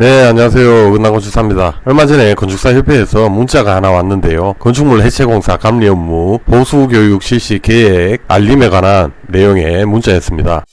네, 안녕하세요. 은나건축사입니다. 얼마 전에 건축사 협회에서 문자가 하나 왔는데요. 건축물 해체공사 감리 업무 보수 교육 실시 계획 알림에 관한 내용의 문자였습니다.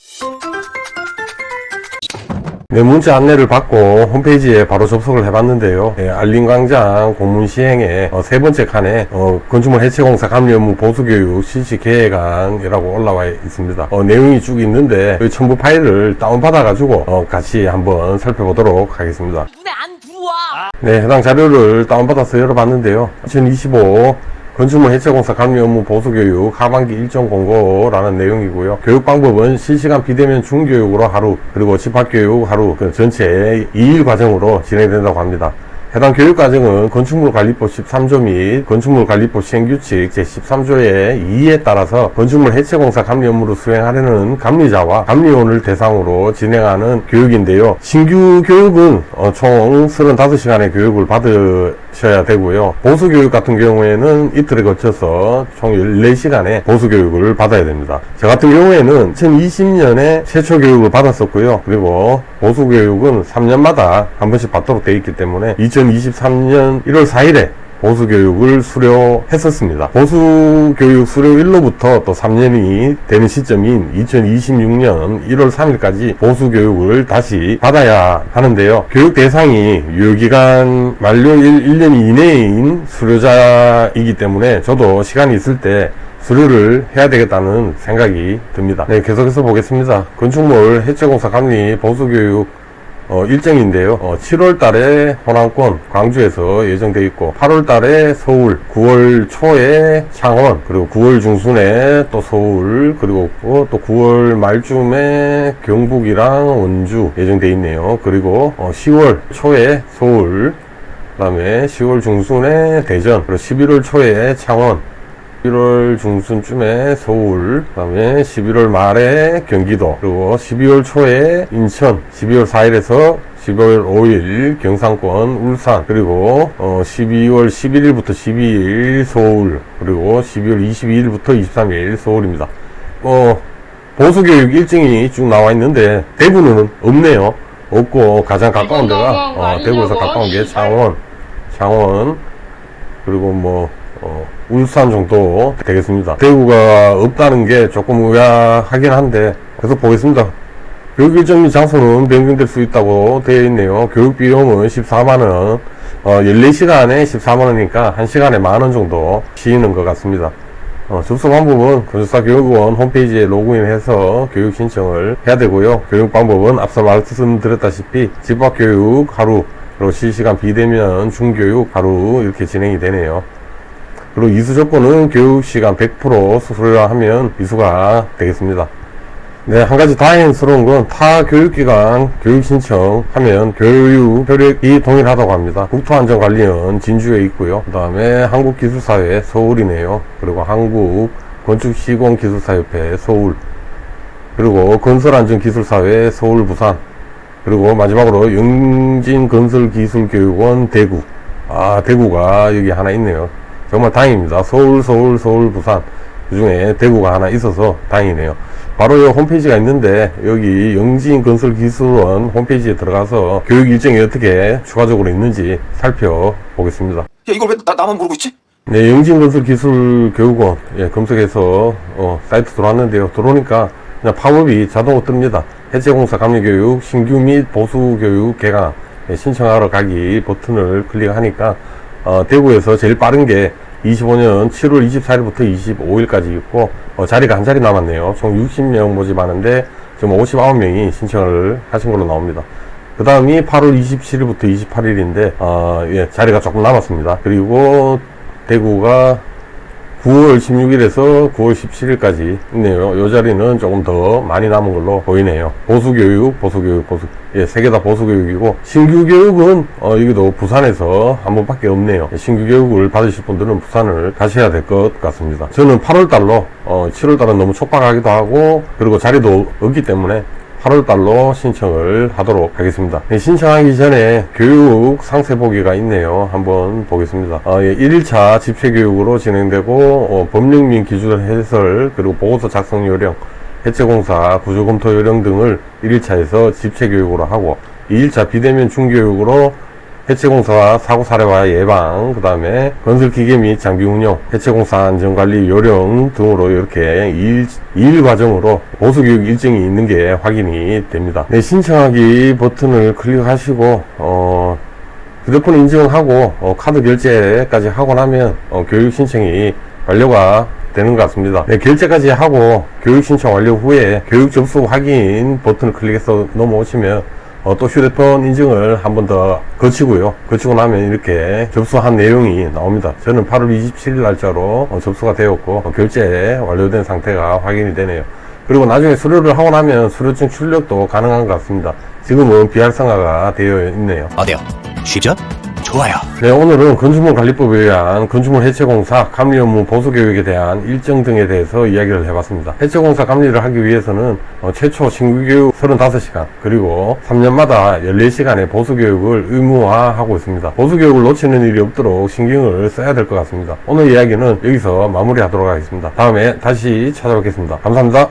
네, 문자 안내를 받고 홈페이지에 바로 접속을 해봤는데요. 네, 알림광장 공문 시행의 어, 세 번째 칸에 어, 건축물 해체공사 감리 업무 보수교육 실시 계획안이라고 올라와 있습니다. 어, 내용이 쭉 있는데 그 첨부 파일을 다운받아가지고 어, 같이 한번 살펴보도록 하겠습니다. 눈에 안 들어와. 네, 해당 자료를 다운받아서 열어봤는데요. 2025 건축물 해체공사 감리 업무 보수 교육 하반기 일정 공고라는 내용이고요. 교육 방법은 실시간 비대면 중교육으로 하루, 그리고 집합 교육 하루, 그 전체 2일 과정으로 진행된다고 합니다. 해당 교육과정은 건축물관리법 13조 및 건축물관리법 시행규칙 제13조의 2에 따라서 건축물 해체공사 감리 업무를 수행하려는 감리자와 감리원을 대상으로 진행하는 교육인데요. 신규 교육은 어, 총 35시간의 교육을 받으셔야 되고요. 보수교육 같은 경우에는 이틀에 거쳐서 총 14시간의 보수교육을 받아야 됩니다. 저 같은 경우에는 2020년에 최초 교육을 받았었고요. 그리고 보수교육은 3년마다 한 번씩 받도록 되어 있기 때문에 2023년 1월 4일에 보수교육을 수료했었습니다. 보수교육 수료일로부터 또 3년이 되는 시점인 2026년 1월 3일까지 보수교육을 다시 받아야 하는데요. 교육 대상이 유효기간 만료일 1년 이내인 수료자이기 때문에 저도 시간이 있을 때 수료를 해야 되겠다는 생각이 듭니다. 네, 계속해서 보겠습니다. 건축물 해체공사 감리 보수교육 어, 일정인데요. 어, 7월 달에 호남권 광주에서 예정되어 있고 8월 달에 서울, 9월 초에 창원, 그리고 9월 중순에 또 서울, 그리고 또 9월 말쯤에 경북이랑 원주 예정되어 있네요. 그리고 어, 10월 초에 서울, 그다음에 10월 중순에 대전, 그리고 11월 초에 창원, 11월 중순쯤에 서울, 그 다음에 11월 말에 경기도, 그리고 12월 초에 인천, 12월 4일에서 12월 5일 경상권 울산, 그리고 어 12월 11일부터 12일 서울, 그리고 12월 22일부터 23일 서울입니다. 어, 보수교육 일정이 쭉 나와 있는데 대구는 없네요. 없고 가장 가까운 데가 어, 대구에서 가까운 게 창원, 창원, 그리고 뭐 어, 울산 정도 되겠습니다. 대구가 없다는 게 조금 의아하긴 한데 계속 보겠습니다. 교육 일정 및 장소는 변경될 수 있다고 되어 있네요. 교육 비용은 14만원, 어, 14시간에 14만원이니까 1시간에 만원 정도 시이는 것 같습니다. 어, 접수 방법은 건축사 교육원 홈페이지에 로그인해서 교육 신청을 해야 되고요. 교육 방법은 앞서 말씀드렸다시피 집합 교육 하루, 그리고 실시간 비대면 중교육 하루 이렇게 진행이 되네요. 그리고 이수 조건은 교육 시간 100% 수수료라 하면 이수가 되겠습니다. 네, 한 가지 다행스러운 건 타 교육기관 교육 신청하면 교육 효력이 동일하다고 합니다. 국토안전관리원 진주에 있고요. 그 다음에 한국기술사회 서울이네요. 그리고 한국 건축시공기술사협회 서울. 그리고 건설안전기술사회 서울 부산. 그리고 마지막으로 영진건설기술교육원 대구. 아, 대구가 여기 하나 있네요. 정말 다행입니다. 서울, 서울, 서울, 부산. 그 중에 대구가 하나 있어서 다행이네요. 바로 이 홈페이지가 있는데 여기 영진 건설 기술원 홈페이지에 들어가서 교육 일정이 어떻게 추가적으로 있는지 살펴보겠습니다. 야 이걸 왜 나, 나만 모르고 있지? 네, 영진 건설 기술 교육원 예, 검색해서 어, 사이트 들어왔는데요. 들어오니까 그냥 팝업이 자동으로 뜹니다. 해체공사 감리 교육 신규 및 보수 교육 개강 예, 신청하러 가기 버튼을 클릭하니까 어, 대구에서 제일 빠른 게 25년 7월 24일부터 25일까지 있고 어, 자리가 한 자리 남았네요. 총 60명 모집하는데 지금 59명이 신청을 하신 걸로 나옵니다. 그 다음이 8월 27일부터 28일인데 어, 예, 자리가 조금 남았습니다. 그리고 대구가 9월 16일에서 9월 17일까지 있네요. 요 자리는 조금 더 많이 남은 걸로 보이네요. 보수교육, 보수교육, 보수, 예, 세 개 다 보수교육이고, 신규 교육은, 어, 여기도 부산에서 한 번밖에 없네요. 신규 교육을 받으실 분들은 부산을 가셔야 될 것 같습니다. 저는 8월달로, 어, 7월달은 너무 촉박하기도 하고, 그리고 자리도 없기 때문에 8월달로 신청을 하도록 하겠습니다. 네, 신청하기 전에 교육 상세 보기가 있네요. 한번 보겠습니다. 어, 예, 1일차 집체교육으로 진행되고 어, 법령 및 기준 해설 그리고 보고서 작성 요령 해체공사 구조검토 요령 등을 1일차에서 집체교육으로 하고 2일차 비대면 중교육으로 해체공사 사고 사례와 예방, 그 다음에 건설 기계 및 장비 운영, 해체공사 안전관리 요령 등으로 이렇게 2일, 2일 과정으로 보수교육 일정이 있는 게 확인이 됩니다. 네, 신청하기 버튼을 클릭하시고, 어, 휴대폰 인증하고, 어, 카드 결제까지 하고 나면, 어, 교육 신청이 완료가 되는 것 같습니다. 네, 결제까지 하고 교육 신청 완료 후에 교육 접수 확인 버튼을 클릭해서 넘어오시면 어, 또 휴대폰 인증을 한 번 더 거치고요. 거치고 나면 이렇게 접수한 내용이 나옵니다. 저는 8월 27일 날짜로 어, 접수가 되었고 어, 결제 완료된 상태가 확인이 되네요. 그리고 나중에 수료를 하고 나면 수료증 출력도 가능한 것 같습니다. 지금은 비활성화가 되어 있네요. 어때요? 쉽죠? 좋아요. 네, 오늘은 건축물 관리법에 의한 건축물 해체공사 감리 업무 보수 교육에 대한 일정 등에 대해서 이야기를 해봤습니다. 해체공사 감리를 하기 위해서는 어, 최초 신규 교육 35시간 그리고 3년마다 14시간의 보수 교육을 의무화하고 있습니다. 보수 교육을 놓치는 일이 없도록 신경을 써야 될 것 같습니다. 오늘 이야기는 여기서 마무리하도록 하겠습니다. 다음에 다시 찾아뵙겠습니다. 감사합니다.